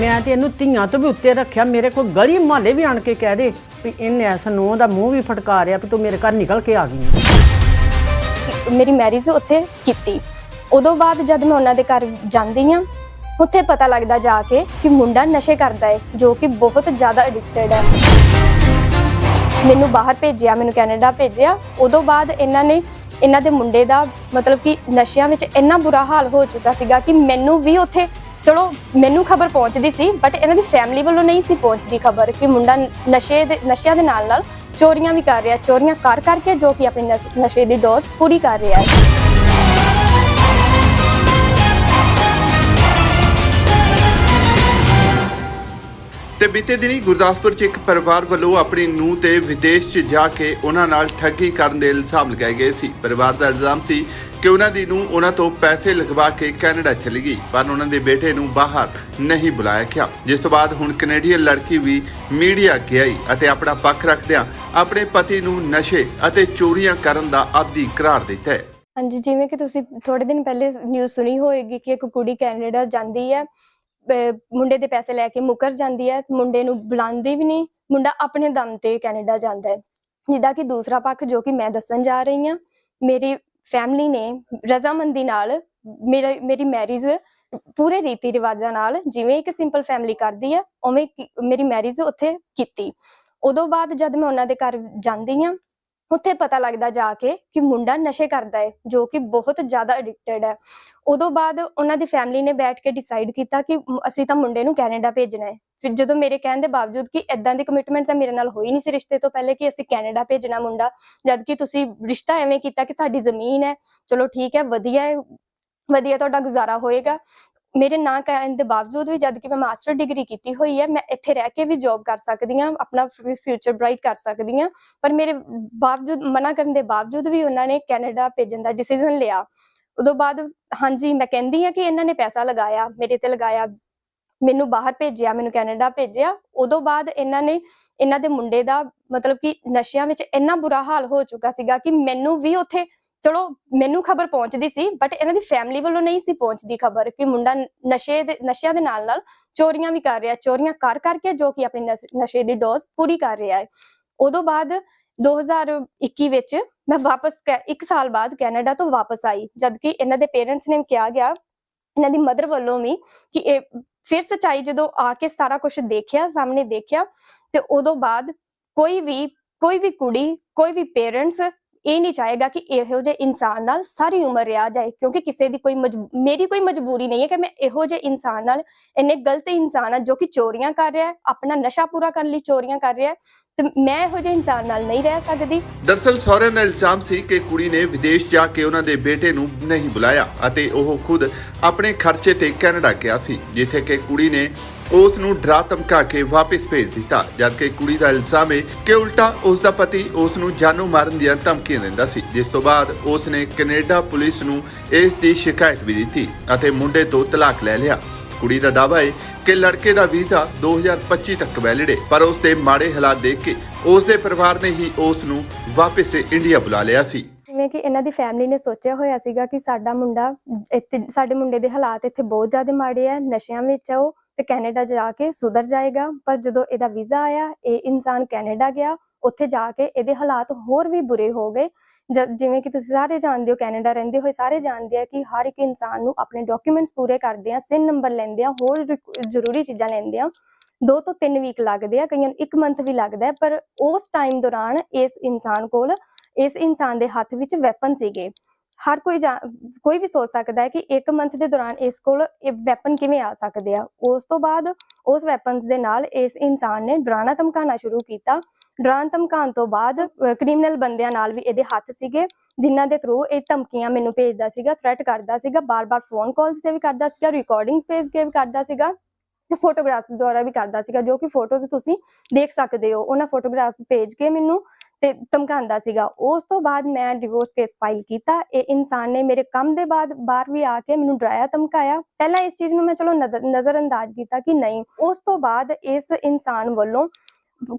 ਮੈਂ ਤੇ ਇਹਨੂੰ ਧੀਆਂ ਤੋਂ ਵੀ ਉੱਤੇ ਰੱਖਿਆ, ਮੇਰੇ ਕੋਲ ਗਲੀ ਮੁਹੱਲੇ ਵੀ ਆਣ ਕੇ ਕਹਿ ਦੇ ਵੀ ਇਹਨੇ ਐਸ ਨੂੰਹ ਦਾ ਮੂੰਹ ਵੀ ਫਟਕਾ ਰਿਆ ਵੀ ਤੂੰ ਮੇਰੇ ਘਰ ਨਿਕਲ ਕੇ ਆ ਗਈ ਆਂ। ਮੇਰੀ ਮੈਰਿਜ ਉੱਥੇ ਕੀਤੀ। ਉਦੋਂ ਬਾਅਦ ਜਦ ਮੈਂ ਉਹਨਾਂ ਦੇ ਘਰ ਜਾਂਦੀ ਆ ਉੱਥੇ ਪਤਾ ਲੱਗਦਾ ਜਾ ਕੇ ਕਿ ਮੁੰਡਾ ਨਸ਼ੇ ਕਰਦਾ ਹੈ, ਜੋ ਕਿ ਬਹੁਤ ਜ਼ਿਆਦਾ ਐਡਿਕਟਡ ਹੈ। ਮੈਨੂੰ ਬਾਹਰ ਭੇਜਿਆ, ਮੈਨੂੰ ਕੈਨੇਡਾ ਭੇਜਿਆ। ਉਦੋਂ ਬਾਅਦ ਇਹਨਾਂ ਨੇ, ਇਹਨਾਂ ਦੇ ਮੁੰਡੇ ਦਾ ਮਤਲਬ ਕਿ ਨਸ਼ਿਆਂ ਵਿੱਚ ਇੰਨਾ ਬੁਰਾ ਹਾਲ ਹੋ ਚੁੱਕਾ ਸੀਗਾ ਕਿ ਮੈਨੂੰ ਵੀ ਉੱਥੇ ਚਲੋ, ਮੈਨੂੰ ਖਬਰ ਪਹੁੰਚਦੀ ਸੀ ਬਟ ਇਹਨਾਂ ਦੀ ਫੈਮਿਲੀ ਵੱਲੋਂ ਨਹੀਂ ਸੀ ਪਹੁੰਚਦੀ ਖਬਰ ਕਿ ਮੁੰਡਾ ਨਸ਼ੇ ਦੇ, ਨਸ਼ਿਆਂ ਦੇ ਨਾਲ ਨਾਲ ਚੋਰੀਆਂ ਵੀ ਕਰ ਰਿਹਾ, ਚੋਰੀਆਂ ਕਰ ਕਰਕੇ ਜੋ ਕਿ ਆਪਣੀ ਨਸ- ਨਸ਼ੇ ਦੀ ਡੋਜ਼ ਪੂਰੀ ਕਰ ਰਿਹਾ ਹੈ। ਤੇ ਬੀਤੇ ਦਿਨੀ ਗੁਰਦਾਸਪੁਰ 'ਚ ਇੱਕ ਪਰਿਵਾਰ ਵੱਲੋਂ ਆਪਣੀ ਨੂੰਹ ਤੇ ਵਿਦੇਸ਼ 'ਚ ਜਾ ਕੇ ਉਹਨਾਂ ਨਾਲ ਠੱਗੀ ਕਰਨ ਦੇ ਇਲਜ਼ਾਮ ਲਗਾਏ ਗਏ ਸੀ। ਪਰਿਵਾਰ ਦਾ ਇਲਜ਼ਾਮ ਸੀ ਕਿ ਉਹਨਾਂ ਦੀ ਨੂੰਹ ਉਹਨਾਂ ਤੋਂ ਪੈਸੇ ਲਗਵਾ ਕੇ ਕੈਨੇਡਾ ਚਲੀ ਗਈ, ਪਰ ਉਹਨਾਂ ਦੇ ਬੇਟੇ ਨੂੰ ਬਾਹਰ ਨਹੀਂ ਬੁਲਾਇਆ ਗਿਆ। ਜਿਸ ਤੋਂ ਬਾਅਦ ਹੁਣ ਕੈਨੇਡੀਅਨ ਲੜਕੀ ਵੀ ਮੀਡੀਆ ਅੱਗੇ ਆਈ ਅਤੇ ਆਪਣਾ ਪੱਖ ਰੱਖਦਿਆਂ ਆਪਣੇ ਪਤੀ ਨੂੰ ਨਸ਼ੇ ਅਤੇ ਚੋਰੀਆਂ ਕਰਨ ਦਾ ਆਦੀ ਕਰਾਰ ਦਿੱਤਾ ਹੈ। ਹਾਂਜੀ, ਜਿਵੇਂ ਕਿ ਤੁਸੀਂ ਥੋੜੇ ਦਿਨ ਪਹਿਲੇ ਨਿਊਜ਼ ਸੁਣੀ ਹੋਏਗੀ ਕਿ ਇੱਕ ਕੁੜੀ ਕੈਨੇਡਾ ਜਾਂਦੀ ਹੈ ਮੁੰਡੇ ਦੇ ਪੈਸੇ ਲੈ ਕੇ ਮੁਕਰ ਜਾਂਦੀ ਹੈ, ਮੁੰਡੇ ਨੂੰ ਬੁਲਾਉਂਦੀ ਵੀ ਨਹੀਂ, ਮੁੰਡਾ ਆਪਣੇ ਦਮ ਤੇ ਕੈਨੇਡਾ ਜਾਂਦਾ ਹੈ। ਜਿੱਦਾਂ ਕਿ ਦੂਸਰਾ ਪੱਖ ਜੋ ਕਿ ਮੈਂ ਦੱਸਣ ਜਾ ਰਹੀ ਹਾਂ, ਮੇਰੀ ਫੈਮਿਲੀ ਨੇ ਰਜ਼ਾਮੰਦੀ ਨਾਲ ਮੇਰਾ, ਮੇਰੀ ਮੈਰਿਜ ਪੂਰੇ ਰੀਤੀ ਰਿਵਾਜਾਂ ਨਾਲ ਜਿਵੇਂ ਇੱਕ ਸਿੰਪਲ ਫੈਮਿਲੀ ਕਰਦੀ ਆ, ਉਵੇਂ ਮੇਰੀ ਮੈਰਿਜ ਉੱਥੇ ਕੀਤੀ। ਉਦੋਂ ਬਾਅਦ ਜਦ ਮੈਂ ਉਹਨਾਂ ਦੇ ਘਰ ਜਾਂਦੀ ਹਾਂ ਉੱਥੇ ਪਤਾ ਲੱਗਦਾ ਜਾ ਕੇ ਕਿ ਮੁੰਡਾ ਨਸ਼ੇ ਕਰਦਾ ਹੈ ਜੋ ਕਿ ਬਹੁਤ ਜ਼ਿਆਦਾ ਐਡਿਕਟਡ ਹੈ। ਉਦੋਂ ਬਾਅਦ ਉਹਨਾਂ ਦੀ ਫੈਮਿਲੀ ਨੇ ਬੈਠ ਕੇ ਡਿਸਾਈਡ ਕੀਤਾ ਕਿ ਅਸੀਂ ਤਾਂ ਮੁੰਡੇ ਨੂੰ ਕੈਨੇਡਾ ਭੇਜਣਾ ਹੈ ਫਿਰ ਜਦੋਂ ਮੇਰੇ ਕਹਿਣ ਦੇ ਬਾਵਜੂਦ ਕਿ ਇਦਾਂ ਦੀ ਕਮਿਟਮੈਂਟ ਤਾਂ ਮੇਰੇ ਨਾਲ ਹੋਈ ਨਹੀਂ ਸੀ ਰਿਸ਼ਤੇ ਤੋਂ ਪਹਿਲੇ ਕਿ ਅਸੀਂ ਕੈਨੇਡਾ ਭੇਜਣਾ ਮੁੰਡਾ ਜਦ ਕਿ ਤੁਸੀਂ ਰਿਸ਼ਤਾ ਐਵੇਂ ਕੀਤਾ ਕਿ ਸਾਡੀ ਜ਼ਮੀਨ ਹੈ, ਚਲੋ ਠੀਕ ਹੈ, ਵਧੀਆ ਹੈ ਵਧੀਆ ਤੁਹਾਡਾ ਗੁਜ਼ਾਰਾ ਹੋਏਗਾ। ਮੇਰੇ ਨਾ ਕਹਿਣ ਦੇ ਬਾਵਜੂਦ ਵੀ ਜਦ ਕਿ ਮੈਂ ਮਾਸਟਰ ਡਿਗਰੀ ਕੀਤੀ ਹੋਈ ਹੈ, ਮੈਂ ਇੱਥੇ ਰਹਿ ਕੇ ਵੀ ਜੌਬ ਕਰ ਸਕਦੀ ਹਾਂ, ਆਪਣਾ ਫਿਊਚਰ ਬ੍ਰਾਈਟ ਕਰ ਸਕਦੀ ਹਾਂ, ਪਰ ਮੇਰੇ ਬਾਵਜੂਦ, ਮਨਾ ਕਰਨ ਦੇ ਬਾਵਜੂਦ ਵੀ ਉਹਨਾਂ ਨੇ ਕੈਨੇਡਾ ਭੇਜਣ ਦਾ ਡਿਸੀਜਨ ਲਿਆ। ਉਦੋਂ ਬਾਅਦ, ਹਾਂਜੀ, ਮੈਂ ਕਹਿੰਦੀ ਹਾਂ ਕਿ ਇਹਨਾਂ ਨੇ ਪੈਸਾ ਲਗਾਇਆ, ਮੇਰੇ ਤੇ ਲਗਾਇਆ, ਮੈਨੂੰ ਬਾਹਰ ਭੇਜਿਆ, ਮੈਨੂੰ ਕੈਨੇਡਾ ਭੇਜਿਆ। ਉਦੋਂ ਬਾਅਦ ਇਹਨਾਂ ਨੇ, ਇਹਨਾਂ ਦੇ ਮੁੰਡੇ ਦਾ ਮਤਲਬ ਕਿ ਨਸ਼ਿਆਂ ਵਿੱਚ ਇੰਨਾ ਬੁਰਾ ਹਾਲ ਹੋ ਚੁੱਕਾ ਸੀਗਾ ਕਿ ਮੈਨੂੰ ਵੀ ਉੱਥੇ ਚਲੋ, ਮੈਨੂੰ ਖਬਰ ਪਹੁੰਚਦੀ ਸੀ ਬਟ ਇਹਨਾਂ ਦੀ ਫੈਮਿਲੀ ਵੱਲੋਂ ਨਹੀਂ ਸੀ ਪਹੁੰਚਦੀ ਖਬਰ ਕਿ ਮੁੰਡਾ ਨਸ਼ੇ ਦੇ, ਨਸ਼ਿਆਂ ਦੇ ਨਾਲ ਨਾਲ ਚੋਰੀਆਂ ਵੀ ਕਰ ਰਿਹਾ, ਚੋਰੀਆਂ ਕਰ ਕਰਕੇ ਜੋ ਕਿ ਆਪਣੀ ਨਸ਼ੇ ਦੀ ਡੋਜ਼ ਪੂਰੀ ਕਰ ਰਿਹਾ ਹੈ। ਉਦੋਂ ਬਾਅਦ 2021 ਵਿੱਚ ਮੈਂ ਵਾਪਸ ਕੈ- ਸਾਲ ਬਾਅਦ ਕੈਨੇਡਾ ਤੋਂ ਵਾਪਸ ਆਈ, ਜਦਕਿ ਇਹਨਾਂ ਦੇ ਪੇਰੈਂਟਸ ਨੇ ਕਿਹਾ ਗਿਆ, ਇਹਨਾਂ ਦੀ ਮਦਰ ਵੱਲੋਂ ਵੀ ਕਿ ਇਹ ਫਿਰ ਸਚਾਈ ਜਦੋਂ ਆ ਕੇ ਸਾਰਾ ਕੁਝ ਦੇਖਿਆ, ਸਾਹਮਣੇ ਦੇਖਿਆ, ਤੇ ਉਦੋਂ ਬਾਅਦ ਕੋਈ ਵੀ ਕੋਈ ਵੀ ਕੁੜੀ, ਕੋਈ ਵੀ ਪੇਰੈਂਟਸ ਇਹ ਨਹੀਂ ਚਾਹੇਗਾ ਕਿ ਇਹੋ ਜਿਹੇ ਇਨਸਾਨ ਨਾਲ ਸਾਰੀ ਉਮਰ ਰਿਹਾ ਜਾਏ, ਕਿਉਂਕਿ ਕਿਸੇ ਦੀ ਕੋਈ ਮਜਬੂ- ਮੇਰੀ ਕੋਈ ਮਜਬੂਰੀ ਨਹੀਂ ਹੈ ਕਿ ਮੈਂ ਇਹੋ ਜਿਹੇ ਇਨਸਾਨ ਨਾਲ ਇੰਨੇ ਗਲਤ ਇਨਸਾਨ ਆ ਜੋ ਕਿ ਚੋਰੀਆਂ ਕਰ ਰਿਹਾ ਹੈ, ਆਪਣਾ ਨਸ਼ਾ ਪੂਰਾ ਕਰਨ ਲਈ ਚੋਰੀਆਂ ਕਰ ਰਿਹਾ ਹੈ ਤੇ ਮੈਂ ਇਹੋ ਜਿਹੇ ਇਨਸਾਨ ਨਾਲ ਨਹੀਂ ਰਹਿ ਸਕਦੀ। ਦਰਸਲ ਸਹੁਰਿਆਂ ਦਾ ਇਲਜ਼ਾਮ ਸੀ ਕਿ ਕੁੜੀ ਨੇ ਵਿਦੇਸ਼ ਜਾ ਕੇ ਉਹਨਾਂ ਦੇ ਬੇਟੇ ਨੂੰ ਨਹੀਂ ਬੁਲਾਇਆ ਅਤੇ ਉਹ ਖੁਦ ਆਪਣੇ ਖਰਚੇ ਤੇ ਕੈਨੇਡਾ ਗਿਆ ਸੀ, ਜਿੱਥੇ ਕਿ ਕੁੜੀ ਨੇ ਉਸ ਨੂੰ ਡਰਾ ਧਮਕਾ ਕੇ ਵਾਪਸ ਭੇਜ ਦਿੱਤਾ, ਜਦਕਿ ਕੁੜੀ ਦਾ ਇਲਜ਼ਾਮ ਹੈ ਕਿ ਉਲਟਾ ਉਸ ਦਾ ਪਤੀ ਉਸ ਨੂੰ ਜਾਨੋਂ ਮਾਰਨ ਦੀਆਂ ਧਮਕੀਆਂ ਦਿੰਦਾ ਸੀ, ਜਿਸ ਤੋਂ ਬਾਅਦ ਉਸ ਨੇ ਕੈਨੇਡਾ ਪੁਲਿਸ ਨੂੰ ਇਸ ਦੀ ਸ਼ਿਕਾਇਤ ਵੀ ਦਿੱਤੀ ਅਤੇ ਮੁੰਡੇ ਤੋਂ ਤਲਾਕ ਲੈ ਲਿਆ। ਕੁੜੀ ਦਾ ਦਾਅਵਾ ਹੈ ਕਿ ਲੜਕੇ ਦਾ ਵੀਜ਼ਾ 2025 ਤੱਕ ਵੈਲਿਡ ਹੈ ਪਰ ਉਸ ਦੇ ਮਾੜੇ ਹਾਲਾਤ ਦੇਖ ਕੇ ਉਸ ਦੇ ਪਰਿਵਾਰ ਨੇ ਹੀ ਉਸ ਨੂੰ ਵਾਪਸ ਇੰਡੀਆ ਬੁਲਾ ਲਿਆ ਸੀ। ਜਿਵੇਂ ਕਿ ਇਹਨਾਂ ਦੀ ਫੈਮਿਲੀ ਨੇ ਸੋਚਿਆ ਹੋਇਆ ਸੀਗਾ ਕਿ ਸਾਡਾ ਮੁੰਡਾ ਇੱਥੇ, ਸਾਡੇ ਮੁੰਡੇ ਦੇ ਹਾਲਾਤ ਇੱਥੇ ਬਹੁਤ ਜ਼ਿਆਦਾ ਮਾੜੇ ਆ, ਨਸ਼ਿਆਂ ਵਿੱਚ ਆ ਉਹ ਤੇ ਕੈਨੇਡਾ ਜਾ ਕੇ ਸੁਧਰ ਜਾਏਗਾ। ਪਰ ਜਦੋਂ ਇਹਦਾ ਵੀਜ਼ਾ ਆਇਆ, ਇਹ ਇਨਸਾਨ ਕੈਨੇਡਾ ਗਿਆ ਉੱਥੇ ਜਾ ਕੇ ਇਹਦੇ ਹਾਲਾਤ ਹੋਰ ਵੀ ਬੁਰੇ ਹੋ ਗਏ। ਜਿਵੇਂ ਕਿ ਤੁਸੀਂ ਸਾਰੇ ਜਾਣਦੇ ਹੋ, ਕੈਨੇਡਾ ਰਹਿੰਦੇ ਹੋਏ ਸਾਰੇ ਜਾਣਦੇ ਆ ਕਿ ਹਰ ਇੱਕ ਇਨਸਾਨ ਨੂੰ ਆਪਣੇ ਡਾਕੂਮੈਂਟਸ ਪੂਰੇ ਕਰਦੇ ਆ ਸਿਨ ਨੰਬਰ ਲੈਂਦੇ ਆ, ਹੋਰ ਜ਼ਰੂਰੀ ਚੀਜ਼ਾਂ ਲੈਂਦੇ ਆ। ਦੋ ਤੋਂ ਤਿੰਨ ਵੀਕ ਲੱਗਦੇ ਆ, ਕਈਆਂ ਨੂੰ ਇੱਕ ਮੰਥ ਵੀ ਲੱਗਦਾ ਪਰ ਉਸ ਟਾਈਮ ਦੌਰਾਨ ਇਸ ਇਨਸਾਨ ਕੋਲ, ਇਸ ਇਨਸਾਨ ਦੇ ਹੱਥ ਵਿੱਚ ਵੈਪਨ ਸੀਗੇ। ਹਰ ਕੋਈ ਕੋਈ ਵੀ ਸੋਚ ਸਕਦਾ ਹੈ ਕਿ ਇੱਕ ਮੰਥ ਦੇ ਦੌਰਾਨ ਇਸ ਕੋਲ ਇਹ ਵੈਪਨ ਕਿਵੇਂ ਆ ਸਕਦੇ ਆ। ਉਸ ਤੋਂ ਬਾਅਦ ਉਸ ਵੈਪਨਸ ਦੇ ਨਾਲ ਇਸ ਇਨਸਾਨ ਨੇ ਡਰਾਣਾ ਧਮਕਾਉਣਾ ਸ਼ੁਰੂ ਕੀਤਾ। ਡਰਾਣ ਧਮਕਾਉਣ ਤੋਂ ਬਾਅਦ ਕ੍ਰਿਮੀਨਲ ਬੰਦਿਆਂ ਨਾਲ ਵੀ ਇਹਦੇ ਹੱਥ ਸੀਗੇ, ਜਿਨ੍ਹਾਂ ਦੇ ਥਰੂ ਇਹ ਧਮਕੀਆਂ ਮੈਨੂੰ ਭੇਜਦਾ ਸੀਗਾ ਥ੍ਰੈਟ ਕਰਦਾ ਸੀਗਾ, ਬਾਰ-ਬਾਰ ਫੋਨ ਕਾਲਸ ਤੇ ਵੀ ਕਰਦਾ ਸੀਗਾ ਰਿਕਾਰਡਿੰਗਸ ਭੇਜ ਕੇ ਵੀ ਕਰਦਾ ਸੀਗਾ ਤੇ ਫੋਟੋਗ੍ਰਾਫਸ ਦੁਆਰਾ ਵੀ ਕਰਦਾ ਸੀਗਾ, ਜੋ ਕਿ ਫੋਟੋਜ਼ ਤੁਸੀਂ ਦੇਖ ਸਕਦੇ ਹੋ। ਉਹਨਾਂ ਫੋਟੋਗ੍ਰਾਫਸ ਭੇਜ ਕੇ ਮੈਨੂੰ ਤੇ ਧਮਕਾਉਂਦਾ ਸੀਗਾ। ਉਸ ਤੋਂ ਬਾਅਦ ਮੈਂ ਡਿਵੋਰਸ ਕੇਸ ਫਾਈਲ ਕੀਤਾ। ਇਹ ਇਨਸਾਨ ਨੇ ਮੇਰੇ ਕੰਮ ਦੇ ਬਾਅਦ ਬਾਹਰ ਵੀ ਆ ਕੇ ਮੈਨੂੰ ਡਰਾਇਆ, ਧਮਕਾਇਆ। ਪਹਿਲਾਂ ਇਸ ਚੀਜ਼ ਨੂੰ ਮੈਂ ਚਲੋ ਨਜ਼ਰ ਅੰਦਾਜ਼ ਕੀਤਾ ਕਿ ਨਹੀਂ। ਉਸ ਤੋਂ ਬਾਅਦ ਇਸ ਇਨਸਾਨ ਵੱਲੋਂ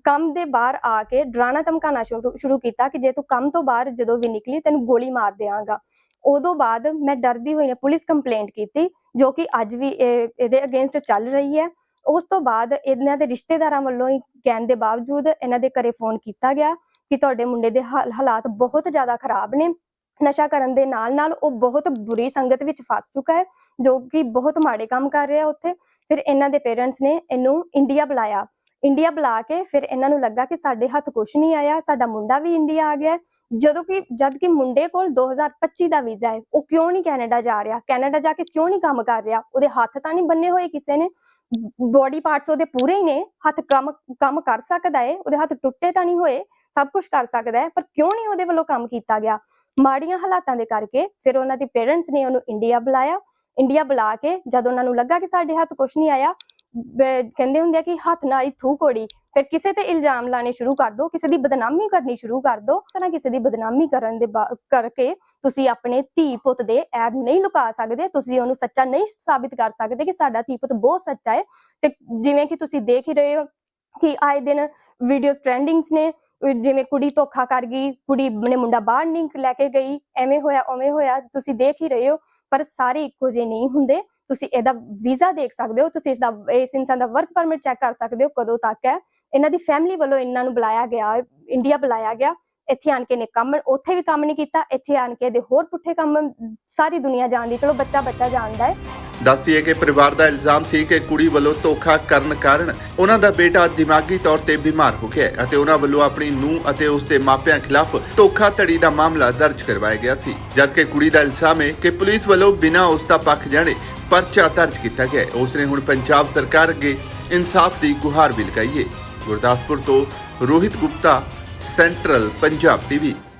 ਕੰਮ ਦੇ ਬਾਹਰ ਆ ਕੇ ਡਰਾਣਾ, ਧਮਕਾਉਣਾ ਸ਼ੁਰੂ ਕੀਤਾ ਕਿ ਜੇ ਤੂੰ ਕੰਮ ਤੋਂ ਬਾਹਰ ਜਦੋਂ ਵੀ ਨਿਕਲੀ ਤੈਨੂੰ ਗੋਲੀ ਮਾਰ ਦਿਆਂਗਾ। ਉਦੋਂ ਬਾਅਦ ਮੈਂ ਡਰਦੀ ਹੋਈ ਨੇ ਪੁਲਿਸ ਕੰਪਲੇਂਟ ਕੀਤੀ, ਜੋ ਕਿ ਅੱਜ ਵੀ ਇਹ- ਇਹਦੇ ਅਗੇਂਸਟ ਚੱਲ ਰਹੀ ਹੈ। ਉਸ ਤੋਂ ਬਾਅਦ ਇਹਨਾਂ ਦੇ ਰਿਸ਼ਤੇਦਾਰਾਂ ਵੱਲੋਂ ਹੀ ਕਹਿਣ ਦੇ ਬਾਵਜੂਦ ਇਹਨਾਂ ਦੇ ਘਰੇ ਫੋਨ ਕੀਤਾ ਗਿਆ ਕਿ ਤੁਹਾਡੇ ਮੁੰਡੇ ਦੇ ਹਾਲ- ਹਾਲਾਤ ਬਹੁਤ ਜ਼ਿਆਦਾ ਖਰਾਬ ਨੇ। ਨਸ਼ਾ ਕਰਨ ਦੇ ਨਾਲ ਨਾਲ ਉਹ ਬਹੁਤ ਬੁਰੀ ਸੰਗਤ ਵਿੱਚ ਫਸ ਚੁੱਕਾ ਹੈ, ਜੋ ਕਿ ਬਹੁਤ ਮਾੜੇ ਕੰਮ ਕਰ ਰਿਹਾ ਉੱਥੇ। ਫਿਰ ਇਹਨਾਂ ਦੇ ਪੇਰੈਂਟਸ ਨੇ ਇਹਨੂੰ ਇੰਡੀਆ ਬੁਲਾਇਆ। ਇੰਡੀਆ ਬੁਲਾ ਕੇ ਫਿਰ ਇਹਨਾਂ ਨੂੰ ਲੱਗਾ ਕਿ ਸਾਡੇ ਹੱਥ ਕੁਝ ਨਹੀਂ ਆਇਆ, ਸਾਡਾ ਮੁੰਡਾ ਵੀ ਇੰਡੀਆ ਆ ਗਿਆ। ਜਦੋਂ ਕਿ ਜਦ ਕਿ ਮੁੰਡੇ ਕੋਲ 2025 ਦਾ ਵੀਜ਼ਾ ਹੈ, ਉਹ ਕਿਉਂ ਨਹੀਂ ਕੈਨੇਡਾ ਜਾ ਰਿਹਾ? ਕੈਨੇਡਾ ਜਾ ਕੇ ਕਿਉਂ ਨਹੀਂ ਕੰਮ ਕਰ ਰਿਹਾ? ਉਹਦੇ ਹੱਥ ਤਾਂ ਨਹੀਂ ਬੰਨੇ ਹੋਏ ਕਿਸੇ ਨੇ। ਬੋਡੀ ਪਾਰਟਸ ਉਹਦੇ ਪੂਰੇ ਹੀ ਨੇ, ਹੱਥ ਕੰਮ ਕੰਮ ਕਰ ਸਕਦਾ ਹੈ ਉਹਦੇ ਹੱਥ ਟੁੱਟੇ ਤਾਂ ਨਹੀਂ ਹੋਏ, ਸਭ ਕੁਝ ਕਰ ਸਕਦਾ ਹੈ ਪਰ ਕਿਉਂ ਨਹੀਂ ਉਹਦੇ ਵੱਲੋਂ ਕੰਮ ਕੀਤਾ ਗਿਆ? ਮਾੜੀਆਂ ਹਾਲਾਤਾਂ ਦੇ ਕਰਕੇ ਫਿਰ ਉਹਨਾਂ ਦੇ ਪੇਰੈਂਟਸ ਨੇ ਉਹਨੂੰ ਇੰਡੀਆ ਬੁਲਾਇਆ। ਇੰਡੀਆ ਬੁਲਾ ਕੇ ਜਦ ਉਹਨਾਂ ਨੂੰ ਲੱਗਾ ਕਿ ਸਾਡੇ ਹੱਥ ਕੁਝ ਨਹੀਂ ਆਇਆ ਕਹਿੰਦੇ ਹੁੰਦੇ ਆ ਕਿ ਹੱਥ ਨਾਲ ਹੀ ਥੂ ਕੋੜੀ ਫਿਰ ਕਿਸੇ ਤੇ ਇਲਜ਼ਾਮ ਲਾਣੇ ਸ਼ੁਰੂ ਕਰ ਦੋ, ਕਿਸੇ ਦੀ ਬਦਨਾਮੀ ਕਰਨੀ ਸ਼ੁਰੂ ਕਰ ਦੋ, ਤਾਂ ਕਿਸੇ ਦੀ ਬਦਨਾਮੀ ਕਰਨ ਦੇ ਕਰਕੇ ਤੁਸੀਂ ਆਪਣੇ ਧੀ ਪੁੱਤ ਦੇ ਐਬ ਨਹੀਂ ਲੁਕਾ ਸਕਦੇ, ਤੁਸੀਂ ਉਹਨੂੰ ਸੱਚਾ ਨਹੀਂ ਸਾਬਿਤ ਕਰ ਸਕਦੇ ਕਿ ਸਾਡਾ ਧੀ ਪੁੱਤ ਬਹੁਤ ਸੱਚਾ ਹੈ। ਤੇ ਜਿਵੇਂ ਕਿ ਤੁਸੀਂ ਦੇਖ ਹੀ ਰਹੇ ਹੋ ਕਿ ਆਏ ਦਿਨ ਵੀਡੀਓਜ਼ ਟ੍ਰੈਂਡਿੰਗਸ ਨੇ ਜਿਵੇਂ ਕੁੜੀ ਧੋਖਾ ਕਰ ਗਈ, ਕੁੜੀ ਨੇ ਮੁੰਡਾ ਬਾਹਰ ਨਹੀਂ ਲੈ ਕੇ ਗਈ, ਐਵੇਂ ਹੋਇਆ, ਉਵੇਂ ਹੋਇਆ, ਤੁਸੀਂ ਦੇਖ ਹੀ ਰਹੇ ਹੋ, ਪਰ ਸਾਰੇ ਇੱਕੋ ਜਿਹੇ ਨਹੀਂ ਹੁੰਦੇ। ਤੁਸੀਂ ਇਹਦਾ ਵੀਜ਼ਾ ਦੇਖ ਸਕਦੇ ਹੋ, ਤੁਸੀਂ ਇਸ ਦਾ ਇਸ ਇਨਸਾਨ ਦਾ ਵਰਕ ਪਰਮਿਟ ਚੈੱਕ ਕਰ ਸਕਦੇ ਹੋ ਕਦੋਂ ਤੱਕ ਹੈ। ਇਹਨਾਂ ਦੀ ਫੈਮਿਲੀ ਵੱਲੋਂ ਇਹਨਾਂ ਨੂੰ ਬੁਲਾਇਆ ਗਿਆ ਇੰਡੀਆ ਬੁਲਾਇਆ ਗਿਆ, ਇੱਥੇ ਆਣ ਕੇ ਨੇ ਕੰਮ, ਉੱਥੇ ਵੀ ਕੰਮ ਨਹੀਂ ਕੀਤਾ, ਇੱਥੇ ਆਣ ਕੇ ਦੇ ਹੋਰ ਪੁੱਠੇ ਕੰਮ, ਸਾਰੀ ਦੁਨੀਆ ਜਾਣਦੀ, ਚਲੋ ਬੱਚਾ ਬੱਚਾ ਜਾਣਦਾ ਹੈ। ਦੱਸੀਏ ਕਿ ਪਰਿਵਾਰ ਦਾ ਇਲਜ਼ਾਮ ਸੀ ਕਿ ਕੁੜੀ ਵੱਲੋਂ ਧੋਖਾ ਕਰਨ ਕਾਰਨ ਉਹਨਾਂ ਦਾ ਬੇਟਾ ਦਿਮਾਗੀ ਤੌਰ ਤੇ ਬਿਮਾਰ ਹੋ ਗਿਆ ਅਤੇ ਉਹਨਾਂ ਵੱਲੋਂ ਆਪਣੀ ਨੂੰਹ ਅਤੇ ਉਸ ਦੇ ਮਾਪਿਆਂ ਖਿਲਾਫ ਧੋਖਾ ਧੜੀ ਦਾ ਮਾਮਲਾ ਦਰਜ ਕਰਵਾਇਆ ਗਿਆ ਸੀ। ਜਦਕਿ ਕੁੜੀ ਦਾ ਇਲਜ਼ਾਮ ਹੈ ਕਿ ਪੁਲਿਸ ਵੱਲੋਂ ਬਿਨਾਂ ਉਸ ਦਾ ਪੱਖ ਜਾਣੇ ਪਰਚਾ ਦਰਜ ਕੀਤਾ ਗਿਆ ਉਸ ਨੇ ਹੁਣ ਪੰਜਾਬ ਸਰਕਾਰ ਅੱਗੇ ਇਨਸਾਫ ਦੀ ਗੁਹਾਰ ਵੀ ਲਗਾਈ ਹੈ। ਗੁਰਦਾਸਪੁਰ ਤੋਂ ਰੋਹਿਤ ਗੁਪਤਾ, ਸੈਂਟਰਲ ਪੰਜਾਬ ਟੀਵੀ।